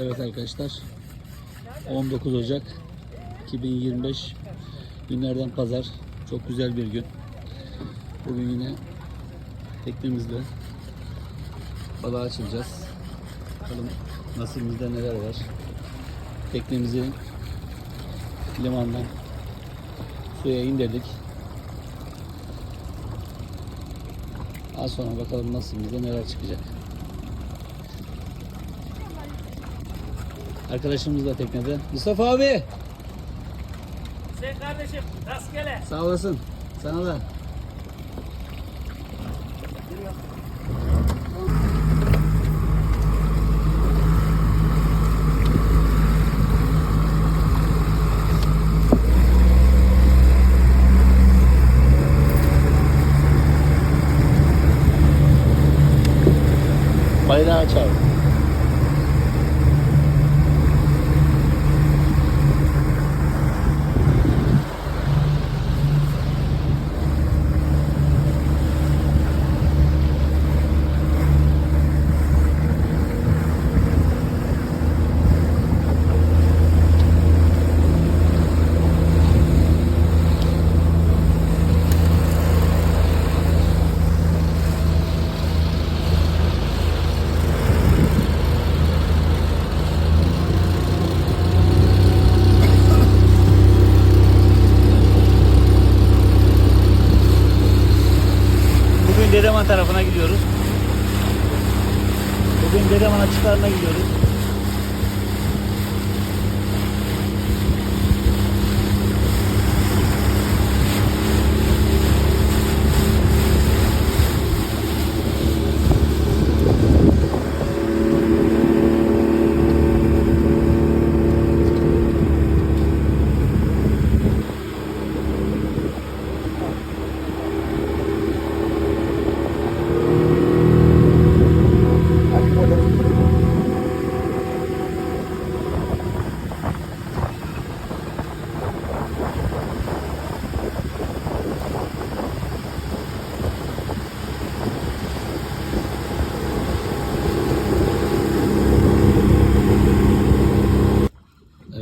Evet arkadaşlar 19 Ocak 2025 günlerden pazar çok güzel bir gün. Bugün yine teknemizle balığa açılacağız. Bakalım nasibimizde neler var. Teknemizi limandan suya indirdik. Az sonra bakalım nasibimizde neler çıkacak. Arkadaşımız da teknede. Mustafa abi Sen kardeşim rastgele. sağ olasın. Sana da. Bayrağı aç abi. Bugün Dedeman tarafına gidiyoruz. Bugün Dedeman açıklarına gidiyoruz.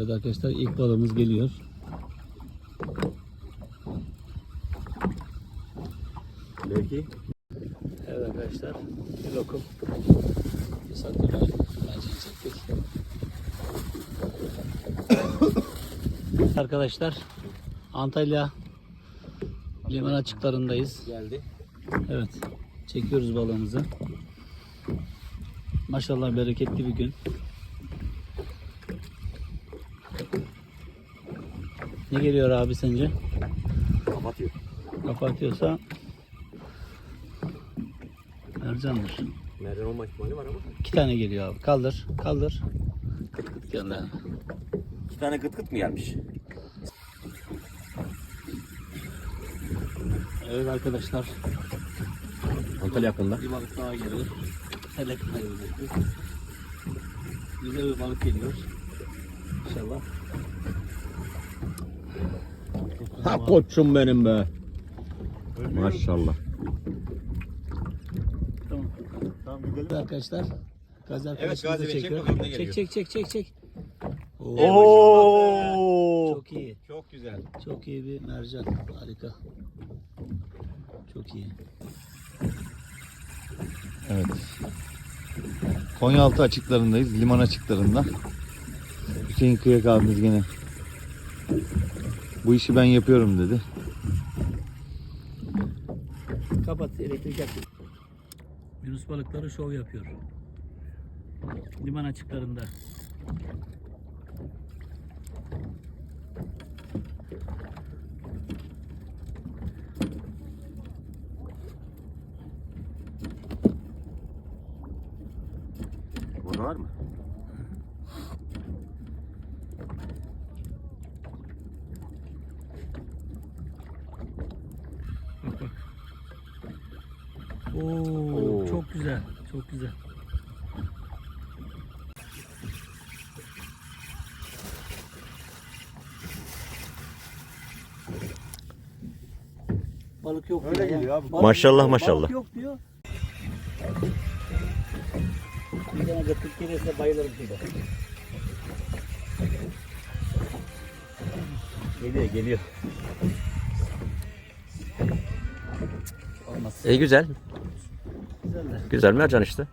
Evet arkadaşlar ilk balığımız geliyor. Belki. Evet arkadaşlar bir lokum. Bir saklı bence çektik. arkadaşlar Antalya liman açıklarındayız. Geldi. Evet çekiyoruz balığımızı. Maşallah bereketli bir gün. Ne geliyor abi sence? Kapatıyor. Kapatıyorsa mercandır. Merdiven olma ihtimali var ama. İki tane geliyor abi. Kaldır, kaldır. Kıt kıt gönder. İki tane kıt kıt mı gelmiş? Evet arkadaşlar. Antalya hakkında. Bir balık daha geliyor. Selek kaybediyoruz. Güzel bir balık geliyor. İnşallah. Ha koçum benim be. Maşallah. Tamam. Tamam Evet arkadaşlar. Gazi arkadaşımızı Gazi Bey, çek çekiyor. Çek çek çek çek çek. Oo, Oo. Çok iyi. Çok güzel. Çok iyi bir mercan. Harika. Çok iyi. Evet. Konyaaltı açıklarındayız. Liman açıklarında. Hüseyin Kıyak abimiz gene bu işi ben yapıyorum dedi. Kapat elektrik yak. Yunus balıkları şov yapıyor. Liman açıklarında. Burada var mı? Oo, Oo. çok güzel. Çok güzel. Balık yok Öyle diyor ya. geliyor abi. Balık Maşallah, yok, maşallah. Balık yok diyor. Güzel. Sana gıtlık gelirse bayılırım şurada. Geliyor geliyor. Olmaz. İyi güzel. Güzel mercan işte.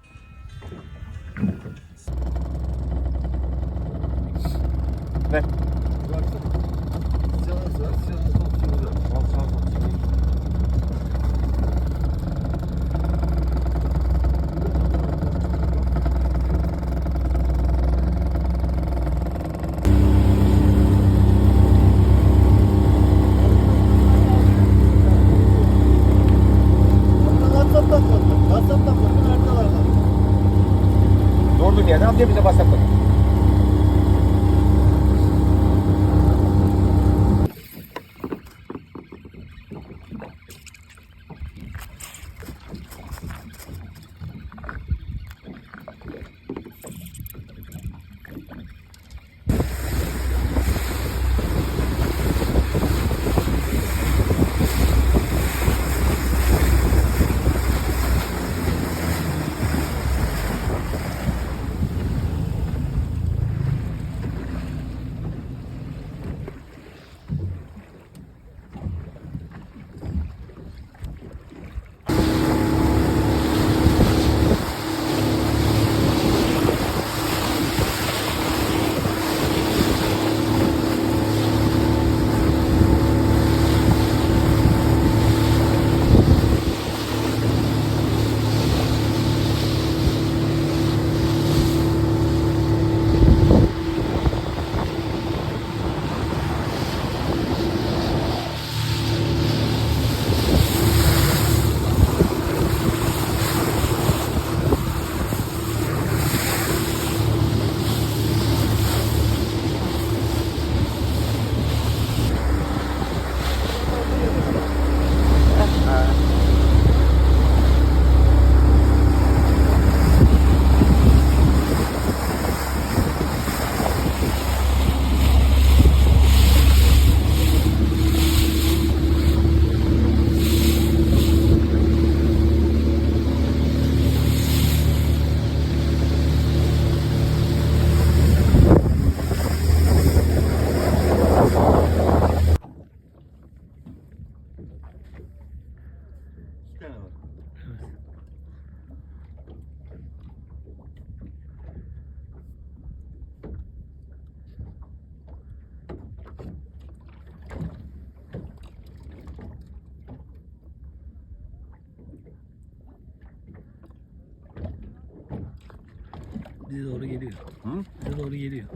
Bize doğru geliyor. Hı? Bize doğru geliyor.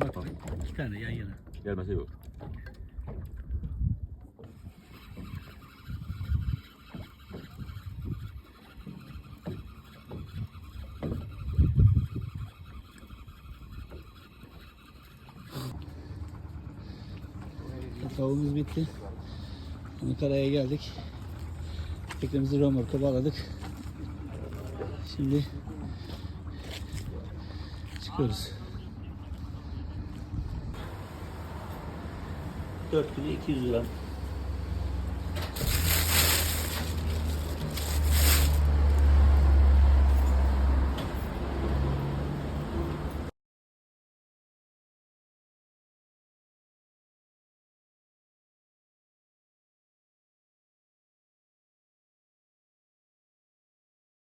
Bak bak. iki tane yan yana. Gelmese yok. Tavuğumuz bitti. Ankara'ya geldik. Teknemizi römorka bağladık. Şimdi çıkıyoruz. 4 kilo 200 gram.